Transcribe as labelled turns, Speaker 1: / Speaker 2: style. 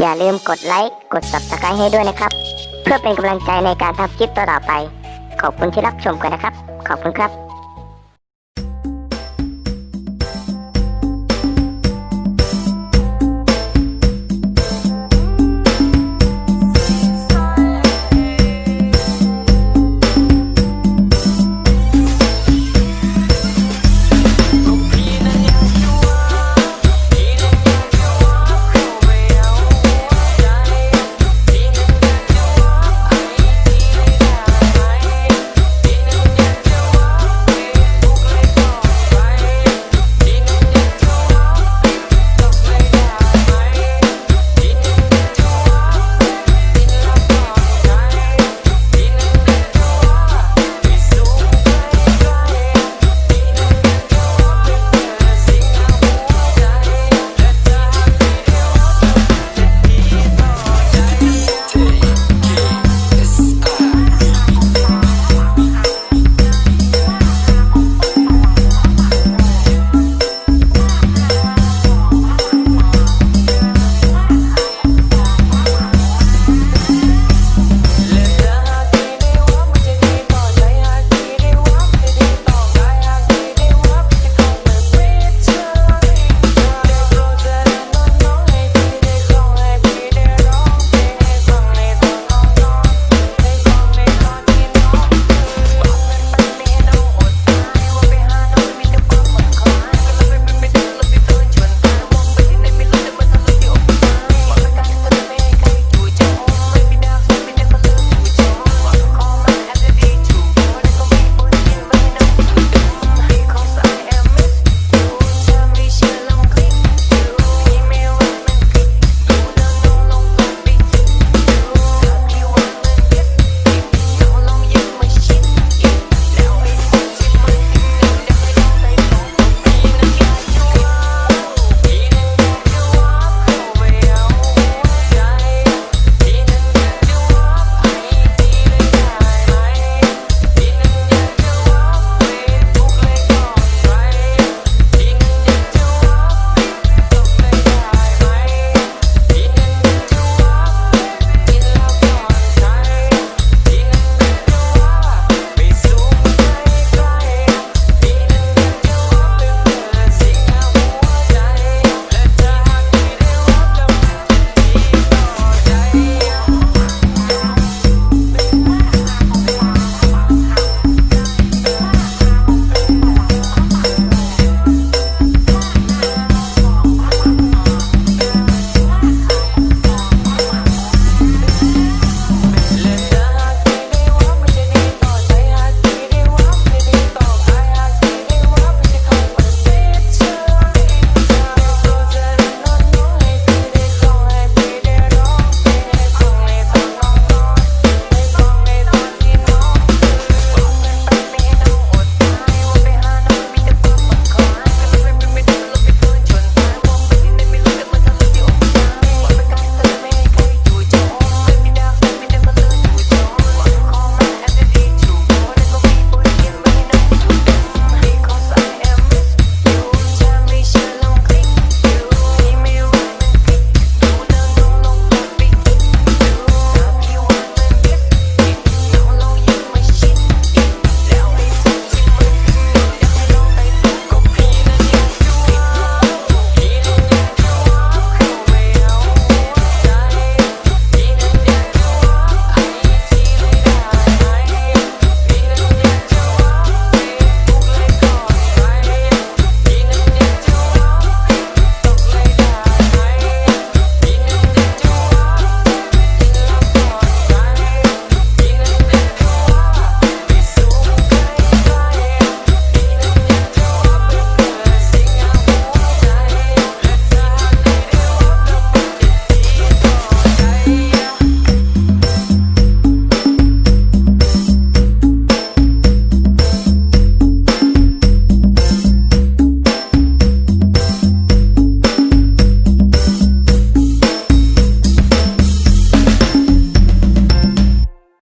Speaker 1: อย่าลืมกดไลค์ กด subscribe ให้ด้วยนะครับ เพื่อเป็นกำลังใจในการทำคลิปต่อๆไป ขอบคุณที่รับชมกันนะครับ ขอบคุณครับ